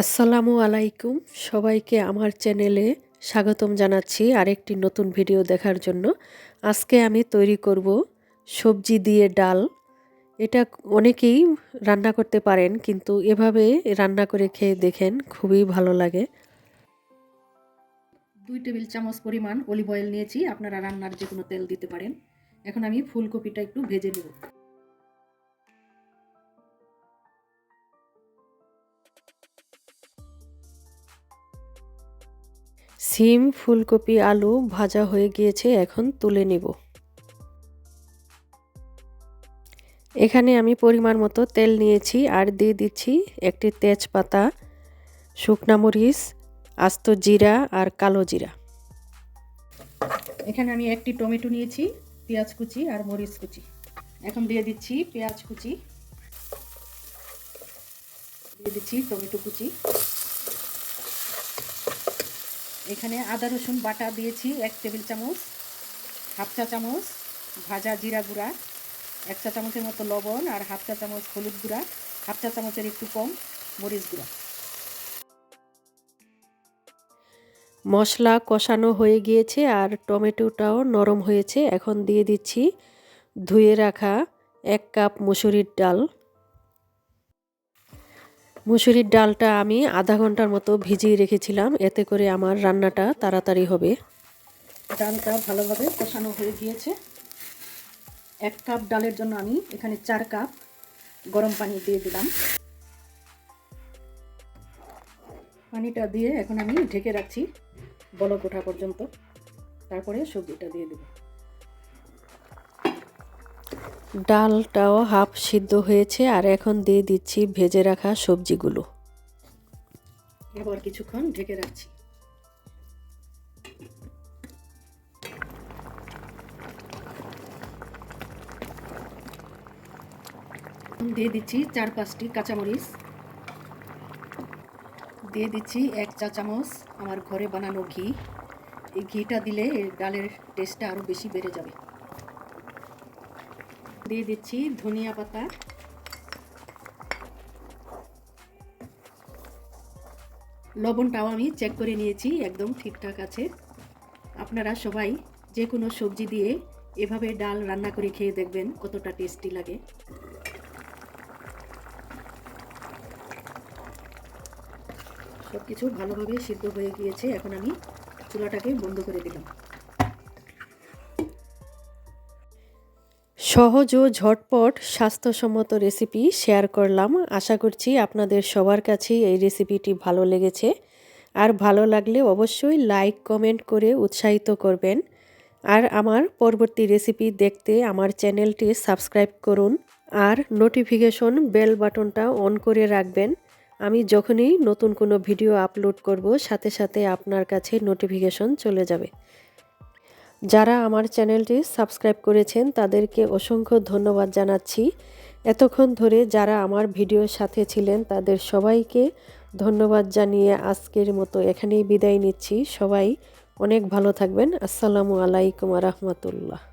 আসসালামু আলাইকুম। সবাইকে আমার চ্যানেলে স্বাগতম জানাচ্ছি আরেকটি নতুন ভিডিও দেখার জন্য। আজকে আমি তৈরি করব সবজি দিয়ে ডাল। এটা অনেকেই রান্না করতে পারেন, কিন্তু এভাবে রান্না করে খেয়ে দেখেন খুবই ভালো লাগে। দুই টেবিল চামচ পরিমাণ অলিভ অয়েল নিয়েছি। আপনারা রান্নার যে কোনো তেল দিতে পারেন। এখন আমি ফুলকপিটা একটু ভেজে নেব। সিম, ফুলকপি, আলু ভাজা হয়ে গিয়েছে, এখন তুলে নিব। এখানে আমি পরিমাণ মতো তেল নিয়েছি আর দিয়ে দিচ্ছি একটি তেজপাতা, শুকনা মরিচ, আস্ত জিরা আর কালো জিরা। এখানে আমি একটি টমেটো নিয়েছি, পেঁয়াজ কুচি আর মরিচ কুচি। এখন দিয়ে দিচ্ছি পেঁয়াজ কুচি। দিয়ে দিচ্ছি টমেটো কুচি। এখানে আদা, রসুন, বাটা দিয়েছি, এক টেবিল চামচ, হাফ চা চামচ, ভাজা জিরা গুঁড়া, এক চা চামচের মতো লবণ আর হাফ চা চামচ হলুদ গুঁড়া, হাফ চা চামচের একটু কম মরিচ গুঁড়া। মশলা কষানো হয়ে গিয়েছে আর টমেটোটাও নরম হয়েছে। এখন দিয়ে দিচ্ছি ধুয়ে রাখা এক কাপ মুসুরির ডাল। মুসুরির ডালটা আমি আধা ঘণ্টার মতো ভিজিয়ে রেখেছিলাম। এতে করে আমার রান্নাটা তাড়াতাড়ি হবে। ডালটা ভালোভাবে কষানো হয়ে গিয়েছে। এক কাপ ডালের জন্য আমি এখানে চার কাপ গরম পানি দিয়ে দিলাম। পানিটা দিয়ে এখন আমি ঢেকে রাখছি বলক ওঠা পর্যন্ত। তারপরে সবজিটা দিয়ে দেব। ডালটাও হাফ সিদ্ধ হয়েছে আর এখন দিয়ে দিচ্ছি ভেজে রাখা সবজিগুলো। এবার কিছুক্ষণ ঢেকে রাখছি। দিয়ে দিচ্ছি চার পাঁচটি কাঁচামরিচ। দিয়ে দিচ্ছি এক চা চামচ আমার ঘরে বানানো ঘি। এই ঘিটা দিলে ডালের টেস্টটা আরও বেশি বেড়ে যাবে। দিয়ে দিচ্ছি ধনিয়া পাতা। লবণটাও আমি চেক করে নিয়েছি, একদম ঠিকঠাক আছে। আপনারা সবাই যে কোনো সবজি দিয়ে এভাবে ডাল রান্না করে খেয়ে দেখবেন কতটা টেস্টি লাগে। সব কিছু ভালোভাবে সিদ্ধ হয়ে গিয়েছে, এখন আমি চুলাটাকে বন্ধ করে দিলাম। সহজ ও ঝটপট স্বাস্থ্যসম্মত রেসিপি শেয়ার করলাম। আশা করছি আপনাদের সবার কাছেই এই রেসিপিটি ভালো লেগেছে। আর ভালো লাগলে অবশ্যই লাইক কমেন্ট করে উৎসাহিত করবেন। আর আমার পরবর্তী রেসিপি দেখতে আমার চ্যানেলটি সাবস্ক্রাইব করুন। আর নোটিফিকেশন বেল বাটনটা অন করে রাখবেন। আমি যখনই নতুন কোনো ভিডিও আপলোড করব, সাথে সাথে আপনার কাছে নোটিফিকেশন চলে যাবে। যারা আমার চ্যানেলটি সাবস্ক্রাইব করেছেন, তাদেরকে অসংখ্য ধন্যবাদ জানাচ্ছি। এতক্ষণ ধরে যারা আমার ভিডিওর সাথে ছিলেন, তাদের সবাইকে ধন্যবাদ জানিয়ে আজকের মতো এখানেই বিদায় নিচ্ছি। সবাই অনেক ভালো থাকবেন। আসসালামু আলাইকুম রহমতুল্লাহ।